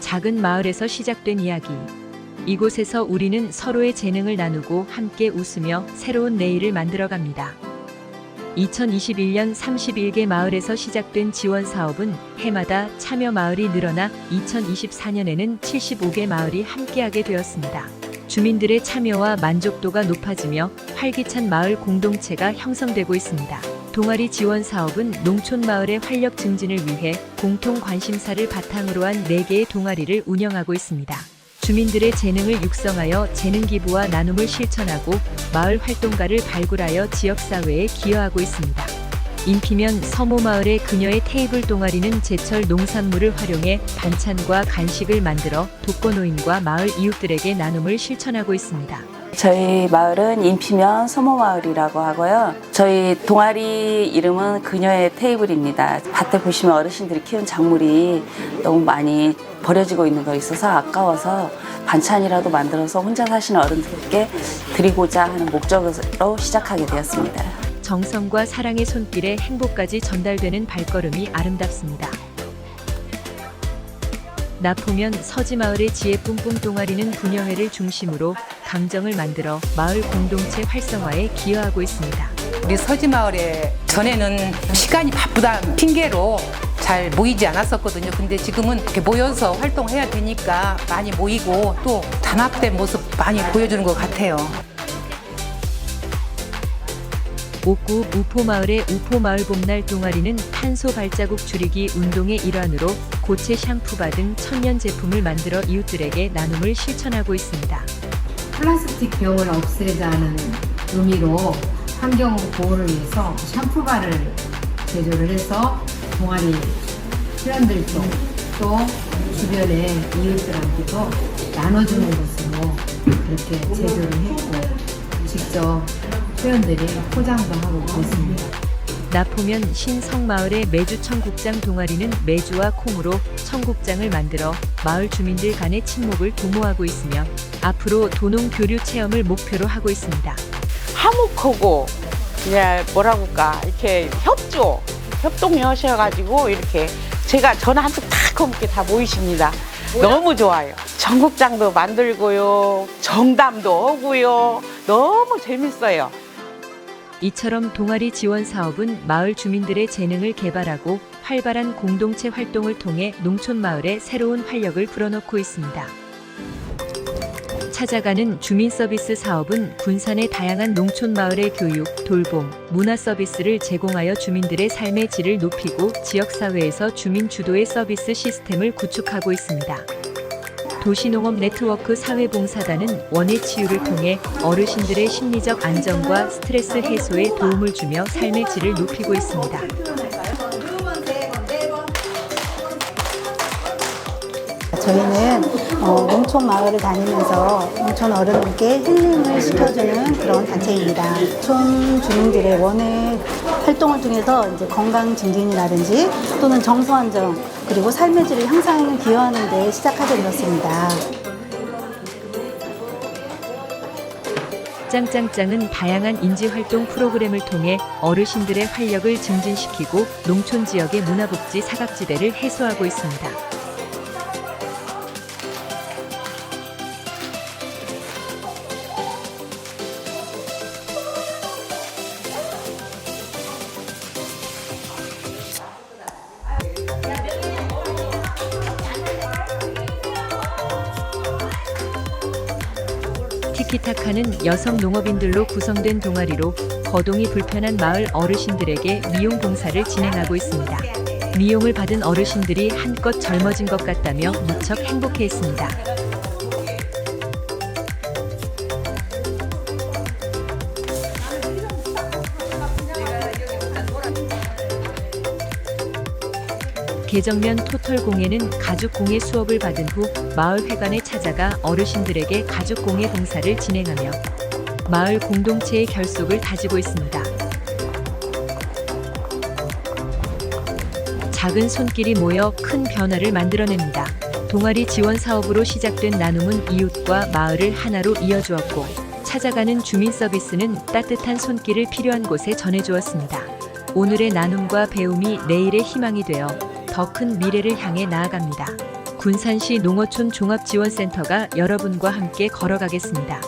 작은 마을에서 시작된 이야기. 이곳에서 우리는 서로의 재능을 나누고 함께 웃으며 새로운 내일을 만들어 갑니다. 2021년 31개 마을에서 시작된 지원 사업은 해마다 참여 마을이 늘어나 2024년에는 75개 마을이 함께하게 되었습니다. 주민들의 참여와 만족도가 높아지며 활기찬 마을 공동체가 형성되고 있습니다. 동아리 지원 사업은 농촌 마을의 활력 증진을 위해 공통 관심사를 바탕으로 한 4개의 동아리를 운영하고 있습니다. 주민들의 재능을 육성하여 재능 기부와 나눔을 실천하고 마을 활동가를 발굴하여 지역사회에 기여하고 있습니다. 인피면 서모마을의 그녀의 테이블 동아리는 제철 농산물을 활용해 반찬과 간식을 만들어 독거노인과 마을 이웃들에게 나눔을 실천하고 있습니다. 저희 마을은 인피면 소모마을이라고 하고요. 저희 동아리 이름은 그녀의 테이블입니다. 밭에 보시면 어르신들이 키운 작물이 너무 많이 버려지고 있는 거 있어서 아까워서 반찬이라도 만들어서 혼자 사시는 어른들께 드리고자 하는 목적으로 시작하게 되었습니다. 정성과 사랑의 손길에 행복까지 전달되는 발걸음이 아름답습니다. 나포면 서지마을의 지혜 뿜뿜 동아리는 분여회를 중심으로 강정을 만들어 마을 공동체 활성화에 기여하고 있습니다. 우리 서지마을에 전에는 시간이 바쁘다는 핑계로 잘 모이지 않았었거든요. 근데 지금은 이렇게 모여서 활동해야 되니까 많이 모이고 또 단합된 모습 많이 보여주는 것 같아요. 옥구 우포마을의 우포마을 봄날 동아리는 탄소 발자국 줄이기 운동의 일환으로 고체 샴푸바 등 천연 제품을 만들어 이웃들에게 나눔을 실천하고 있습니다. 플라스틱 병을 없애자는 의미로 환경 보호를 위해서 샴푸바를 제조를 해서 동아리 회원들도 또 주변의 이웃들한테도 나눠주는 것으로 그렇게 제조를 했고 직접 회원들이 포장도 하고 그렇습니다. 나포면 신성마을의 메주 청국장 동아리는 메주와 콩으로 청국장을 만들어 마을 주민들 간의 친목을 도모하고 있으며 앞으로 도농 교류 체험을 목표로 하고 있습니다. 화목하고 그냥 뭐라고 할까 이렇게 협조 협동이 하셔가지고 이렇게 제가 전화 한통 탁 함께 다 모이십니다. 너무 좋아요. 전국장도 만들고요, 정담도 하고요. 너무 재밌어요. 이처럼 동아리 지원 사업은 마을 주민들의 재능을 개발하고 활발한 공동체 활동을 통해 농촌 마을에 새로운 활력을 불어넣고 있습니다. 찾아가는 주민 서비스 사업은 군산의 다양한 농촌 마을의 교육, 돌봄, 문화 서비스를 제공하여 주민들의 삶의 질을 높이고 지역 사회에서 주민 주도의 서비스 시스템을 구축하고 있습니다. 도시농업 네트워크 사회봉사단은 원예 치유를 통해 어르신들의 심리적 안정과 스트레스 해소에 도움을 주며 삶의 질을 높이고 있습니다. 저희는 어, 농촌 마을을 다니면서 농촌 어른들께 힐링을 시켜주는 그런 단체입니다. 농촌 주민들의 원외 활동을 통해서 이제 건강 증진이라든지 또는 정서 안정 그리고 삶의 질을 향상에 기여하는 데 시작하게 되었습니다. 짱짱짱은 다양한 인지 활동 프로그램을 통해 어르신들의 활력을 증진시키고 농촌 지역의 문화복지 사각지대를 해소하고 있습니다. 티키타카는 여성 농업인들로 구성된 동아리로 거동이 불편한 마을 어르신들에게 미용 봉사를 진행하고 있습니다. 미용을 받은 어르신들이 한껏 젊어진 것 같다며 무척 행복해했습니다. 개정면 토털 공예는 가죽 공예 수업을 받은 후 마을 회관에 찾아가 어르신들에게 가죽 공예 봉사를 진행하며 마을 공동체의 결속을 다지고 있습니다. 작은 손길이 모여 큰 변화를 만들어냅니다. 동아리 지원 사업으로 시작된 나눔은 이웃과 마을을 하나로 이어주었고 찾아가는 주민 서비스는 따뜻한 손길을 필요한 곳에 전해주었습니다. 오늘의 나눔과 배움이 내일의 희망이 되어 더 큰 미래를 향해 나아갑니다. 군산시 농어촌 종합지원센터가 여러분과 함께 걸어가겠습니다.